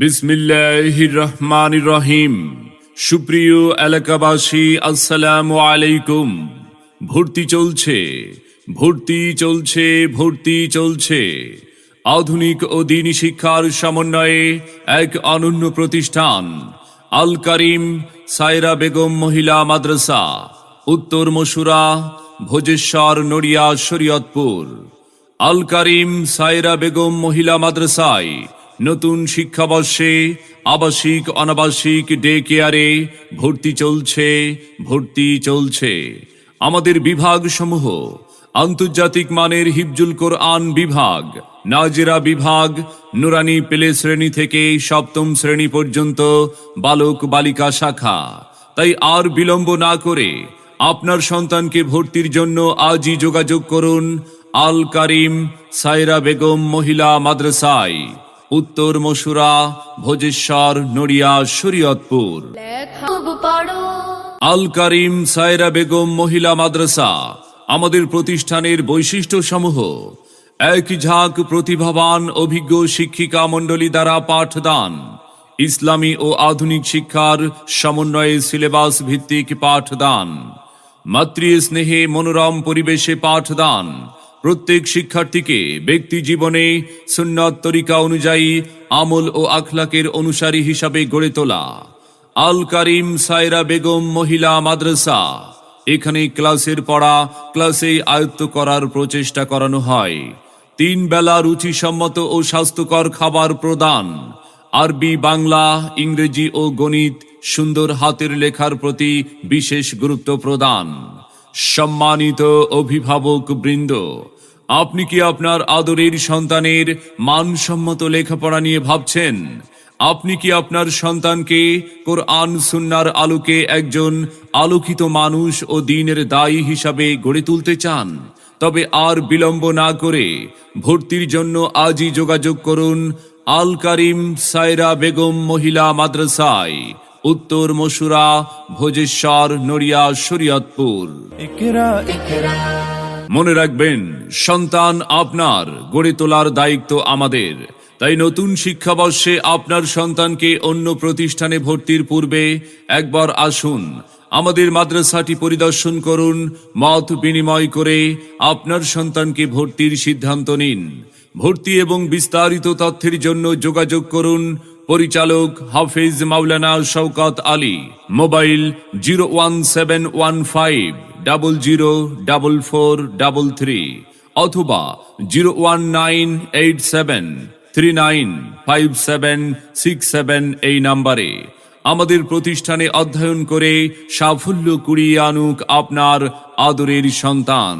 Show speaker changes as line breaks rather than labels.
বিসমিল্লাহির রহমানির রহিম সুপ্রিয় এলাকাবাসী, আসসালামু আলাইকুম। ভর্তি চলছে ভর্তি চলছে ভর্তি চলছে। আধুনিক ও দিনী শিক্ষার সমন্বয়ে এক অনন্য প্রতিষ্ঠান, আল করিম সায়রা বেগম মহিলা মাদ্রাসা, উত্তর মসুরা ভোজেশ্বর নড়িয়া শরীয়তপুর। আল করিম সায়রা বেগম মহিলা মাদ্রাসায় নতুন শিক্ষাবর্ষে আবাসিক অনাবাসিক ডে কেয়ারে ভর্তি চলছে ভর্তি চলছে। আমাদের বিভাগ সমূহ আন্তর্জাতিক মানের হিফজুল কোরআন বিভাগ, নাজেরা বিভাগ, নুরানি প্লে শ্রেণি থেকে সপ্তম শ্রেণি পর্যন্ত বালক বালিকা শাখা। তাই আর বিলম্ব না করে আপনার সন্তানকে ভর্তির জন্য আজই যোগাযোগ করুন আল কারিম সায়রা বেগম মহিলা মাদ্রাসায়, উত্তর মসুরা ভোজেশ্বর, নড়িয়া, শরীয়তপুর। আল কারিম সায়রা বেগম মহিলা মাদ্রাসা, আমাদের প্রতিষ্ঠানের বৈশিষ্ট্য সমূহ এক ঝাঁক প্রতিভাবান অভিজ্ঞ শিক্ষিকা মণ্ডলী দ্বারা পাঠদান, ইসলামী ও আধুনিক শিক্ষার সমন্বয়ে সিলেবাস ভিত্তিক পাঠদান মাতৃ স্নেহে মনোরম পরিবেশে পাঠদান প্রত্যেক শিক্ষার্থীকে ব্যক্তি জীবনে সুন্নত তরিকা অনুযায়ী আমল ও আখলাকের অনুসারী হিসাবে গড়ে তোলা। আল কারিম সায়রা বেগম মহিলা মাদ্রাসা। এখানে ক্লাসের পড়া, ক্লাসে আয়ত্ত করার প্রচেষ্টা করানো হয়। তিন বেলা রুচিসম্মত ও স্বাস্থ্যকর খাবার প্রদান। আরবি, বাংলা, ইংরেজি ও গণিত সুন্দর হাতের লেখার প্রতি বিশেষ গুরুত্ব প্রদান। সম্মানিত অভিভাবক বৃন্দ আপনি কি আপনার আদরের সন্তানের মানসম্মত লেখাপড়া নিয়ে ভাবছেন? আপনি কি আপনার সন্তানকে কোরআন সুন্নার আলোকে একজন আলোকিত মানুষ ও দিনের দায়ী হিসাবে গড়ে তুলতে চান? তবে আর বিলম্ব না করে ভর্তির জন্য আজই যোগাযোগ করুন আল কারিম সায়রা বেগম মহিলা মাদ্রাসায়, উত্তর মসুরা ভোজেশ্বর, নড়িয়া, শরীয়তপুর। মনে রাখবেন, সন্তান আপনার, গড়ে তোলার দায়িত্ব আমাদের। তাই নতুন শিক্ষাবর্ষে আপনার সন্তানকে অন্য প্রতিষ্ঠানে ভর্তির পূর্বে একবার আসুন, আমাদের মাদ্রাসাটি পরিদর্শন করুন, মত বিনিময় করে আপনার সন্তানকে ভর্তির সিদ্ধান্ত নিন। ভর্তি এবং বিস্তারিত তথ্যের জন্য যোগাযোগ করুন, পরিচালক Hafiz Maulana Shawkat Ali. Mobile zero one seven one five. Double zero double four double three অথবা zero one nine eight seven three nine five seven six seven এই নাম্বারে আমাদের প্রতিষ্ঠানে অধ্যয়ন করে সাফল্য কুড়িয়ে আনুক আপনার আদরের সন্তান।